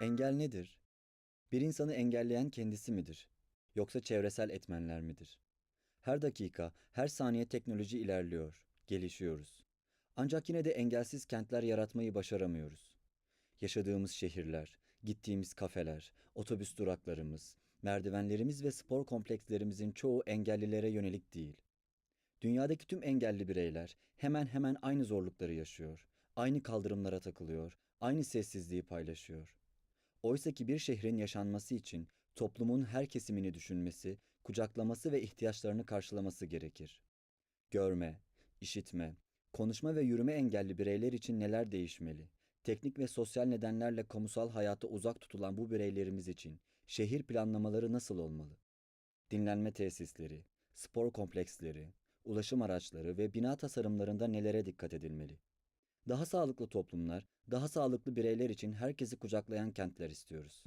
Engel nedir? Bir insanı engelleyen kendisi midir? Yoksa çevresel etmenler midir? Her dakika, her saniye teknoloji ilerliyor, gelişiyoruz. Ancak yine de engelsiz kentler yaratmayı başaramıyoruz. Yaşadığımız şehirler, gittiğimiz kafeler, otobüs duraklarımız, merdivenlerimiz ve spor komplekslerimizin çoğu engellilere yönelik değil. Dünyadaki tüm engelli bireyler hemen hemen aynı zorlukları yaşıyor, aynı kaldırımlara takılıyor, aynı sessizliği paylaşıyor. Oysa ki bir şehrin yaşanması için toplumun her kesimini düşünmesi, kucaklaması ve ihtiyaçlarını karşılaması gerekir. Görme, işitme, konuşma ve yürüme engelli bireyler için neler değişmeli? Teknik ve sosyal nedenlerle kamusal hayata uzak tutulan bu bireylerimiz için şehir planlamaları nasıl olmalı? Dinlenme tesisleri, spor kompleksleri, ulaşım araçları ve bina tasarımlarında nelere dikkat edilmeli? Daha sağlıklı toplumlar, daha sağlıklı bireyler için herkesi kucaklayan kentler istiyoruz.